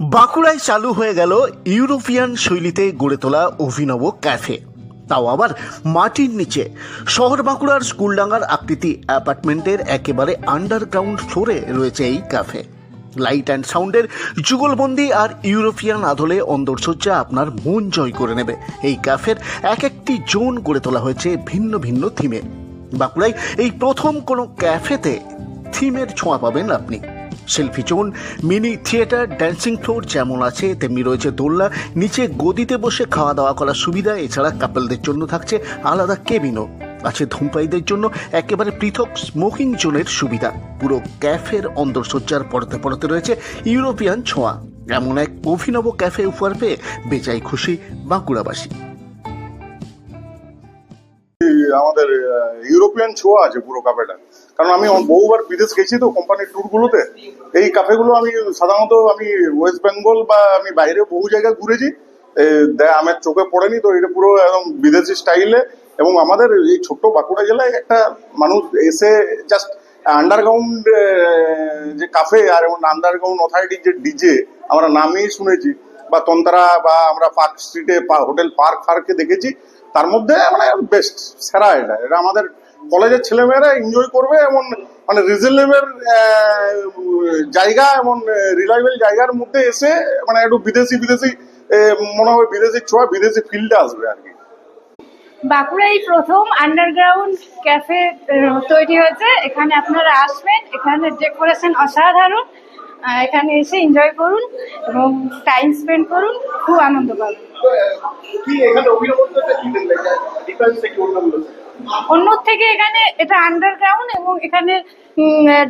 বাঁকুড়ায় চালু হয়ে গেল ইউরোপিয়ান শৈলীতে গড়ে তোলা অভিনব ক্যাফে। তাও আবার মাটির নিচে। শহর বাঁকুড়ার স্কুলডাঙ্গার আকৃতি অ্যাপার্টমেন্টের একেবারে আন্ডারগ্রাউন্ড ফ্লোরে রয়েছে এই ক্যাফে। লাইট অ্যান্ড সাউন্ডের যুগলবন্দি আর ইউরোপিয়ান আদলে অন্দরসজ্জা আপনার মন জয় করে নেবে। এই ক্যাফের এক একটি জোন গড়ে তোলা হয়েছে ভিন্ন ভিন্ন থিমে। বাঁকুড়ায় এই প্রথম কোনো ক্যাফেতে থিমের ছোঁয়া পাবেন আপনি। Selfie zone mini theatre dancing floor যেমন আছে, তেমনি রয়েছে দোলনা, নিচে গদিতে বসে খাওয়া দাওয়া করার সুবিধা, এছাড়া কাপলদের জন্য থাকছে আলাদা কেবিনও আছে ধূমপাইদের জন্য একেবারে পৃথক স্মোকিং জোনের সুবিধা। পুরো ক্যাফের অন্দরসজ্জার পড়তে পড়তে রয়েছে ইউরোপিয়ান ছোঁয়া। এমন এক অভিনব ক্যাফে উপহার পেয়ে বেজায় খুশি বাঁকুড়াবাসী। আমাদের ইউরোপিয়ান ছোঁয়া আছে পুরো কাফেটা কারণ আমি বহুবার বিদেশ গেছি তো কোম্পানির ট্যুর গুলোতে। এই কাফেগুলো আমি সাধারণত আমি ওয়েস্ট বেঙ্গল বা আমি বাইরে বহু জায়গায় ঘুরেছি। আমার চোখে পড়েনি তো এটা পুরো একদম বিদেশি স্টাইলে এবং আমাদের এই ছোট্ট বাঁকুড়া জেলায় একটা মানুষ এসে জাস্ট আন্ডারগ্রাউন্ড যে কাফে আর এবং আন্ডারগ্রাউন্ড অথরিটির যে ডিজে আমরা নামই শুনেছি। বা তন্তরা বা আমরা পার্ক স্ট্রিটে হোটেল পার্ক ফার্কে দেখেছি। তার মধ্যে মানে বেস্ট সেরা এটা। এটা আমাদের কলেজের ছেলেমেয়েরা এনজয় করবে এমন মানে রিজনেবল জায়গা, এমন রিলায়েবল জায়গার মধ্যে এসে মানে একটু বিদেশি বিদেশি মনে হবে বিদেশি ছোঁয়া, বিদেশি ফিল্ডে আসবে আর কি। বাঁকুড়ায় প্রথম আন্ডারগ্রাউন্ড ক্যাফে তৈরি হয়েছে। এখানে আপনারা আসবেন, এখানে ডেকোরেশন অসাধারণ। এখানে এসে এনজয় করুন এবং টাইম স্পেন্ড করুন খুব আনন্দ পাবেন? অন্য থেকে এখানে এটা আন্ডারগ্রাউন্ড এবং এখানে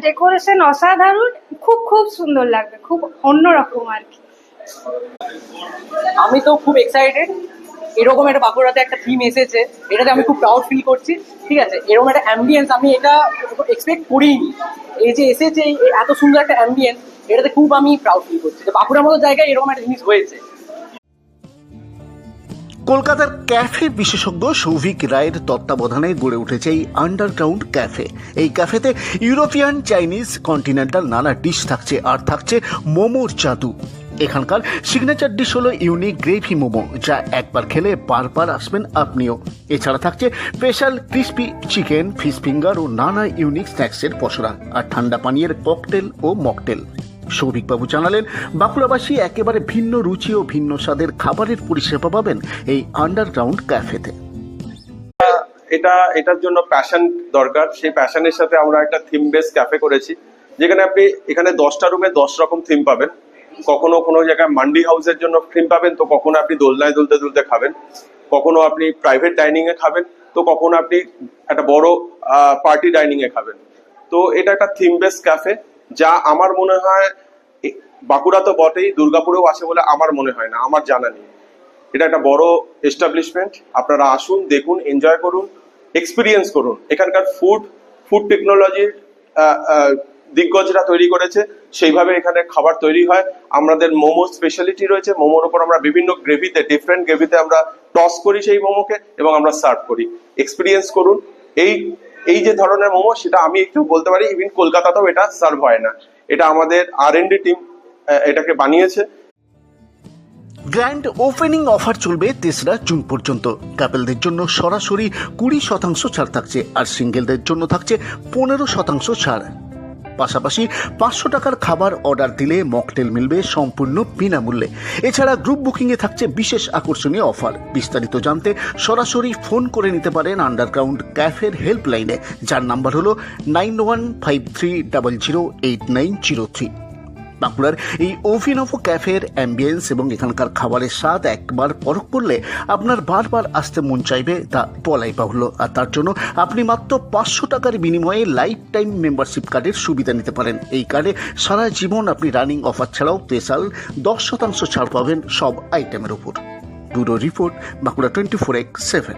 ডেকোরেশন অসাধারণ খুব খুব সুন্দর লাগবে খুব অন্যরকম আর কি। আমি তো খুব এক্সাইটেড এরকম একটা বাঁকুড়াতে একটা থিম এসেছে, এটাতে আমি খুব প্রাউড ফিল করছি। ঠিক আছে, এরকম একটা অ্যাম্বিয়েন্স আমি এটা এক্সপেক্ট করিনি। এই যে এসেছে এত সুন্দর একটা অ্যাম্বিয়েন্স এটাতে খুব আমি প্রাউড ফিল করছি। যে বাঁকুড়ার মতো জায়গায় এরকম একটা জিনিস হয়েছে। কলকাতার ক্যাফে বিশেষজ্ঞ সৌভিক রায়ের তত্ত্বাবধানে গড়ে উঠেছে এই আন্ডারগ্রাউন্ড ক্যাফে এই ক্যাফেতে ইউরোপিয়ান চাইনিজ কন্টিনেন্টাল নানা ডিশ থাকছে, আর থাকছে মোমোর জাদু। এখানকার সিগনেচার ডিশ হলো ইউনিক গ্রেভি মোমো, যা একবার খেলে বারবার আসবেন আপনিও। এছাড়া থাকছে special crispy chicken fish finger ও নানা ইউনিক স্ন্যাক্সের পসরা, আর ঠান্ডা পানীয়ের ককটেল ও মকটেল সৌভিকবাবু জানালেন, বাঁকুড়াবাসী একেবারে ভিন্ন রুচি ও ভিন্ন স্বাদের খাবারের পরিষেবা পাবেন এই আন্ডারগ্রাউন্ড ক্যাফেতে এটা এটার জন্য প্যাশন দরকার। সেই প্যাশনের সাথে আমরা একটা থিম বেস ক্যাফে করেছি, যেখানে আপনি, এখানে দশটা রুমে দশ রকম থিম পাবেন। কখনো কোনো জায়গায় মান্ডি হাউসের জন্য থিম পাবেন, তো কখনো আপনি দোলনায় দুলতে দুলতে খাবেন। কখনো আপনি প্রাইভেট ডাইনিং এ খাবেন, তো কখনো আপনি একটা বড় পার্টি ডাইনিং এ খাবেন। তো এটা একটা থিম বেস ক্যাফে যা আমার মনে হয় বাঁকুড়া তো বটেই, দুর্গাপুরেও আছে বলে আমার মনে হয় না, আমার জানা নেই। এটা একটা বড় এস্টাবলিশমেন্ট আপনারা আসুন, দেখুন এনজয় করুন এক্সপিরিয়েন্স করুন। এখানকার ফুড ফুড টেকনোলজির দিগ্গজরা তৈরি করেছে, সেইভাবে এখানে খাবার তৈরি হয়। আমাদের মোমো স্পেশালিটি রয়েছে, মোমোর উপর আমরা বিভিন্ন গ্রেভিতে ডিফারেন্ট গ্রেভিতে আমরা টস করি সেই মোমোকে এবং আমরা সার্ভ করি। এক্সপিরিয়েন্স করুন, এই এই যে ধরনের মোমো, সেটা আমি একটু বলতে পারি ইভিন কলকাতাতেও এটা সার্ভ হয় না। এটা আমাদের আর ডি টিম এটাকে বানিয়েছে। গ্র্যান্ড ওপেনিং অফার চলবে তেসরা জুন পর্যন্ত। কাপেলদের জন্য সরাসরি কুড়ি শতাংশ ছাড় থাকছে, আর সিঙ্গেলদের জন্য থাকছে পনেরো শতাংশ ছাড়। পাশাপাশি পাঁচশো টাকার খাবার অর্ডার দিলে মকটেল মিলবে সম্পূর্ণ বিনামূল্যে। এছাড়া গ্রুপ বুকিংয়ে থাকছে বিশেষ আকর্ষণীয় অফার। বিস্তারিত জানতে সরাসরি ফোন করে নিতে পারেন আন্ডারগ্রাউন্ড ক্যাফের হেল্পলাইনে, যার নাম্বার হলো nine one five three double zero eight nine zero three. বাঁকুড়ার এই অভিনব ক্যাফের অ্যাম্বিয়েন্স এবং এখানকার খাবারের স্বাদ একবার পরখ করলে আপনার বারবার আসতে মন চাইবে তা বলাই বাহুল্য। আর তার জন্য আপনি মাত্র পাঁচশো টাকার বিনিময়ে লাইফ টাইম মেম্বারশিপ কার্ডের সুবিধা নিতে পারেন। এই কার্ডে সারা জীবন আপনি রানিং অফার ছাড়াও স্পেশাল দশ শতাংশ ছাড় পাবেন সব আইটেমের উপর। Bureau report, Bankura twenty four X seven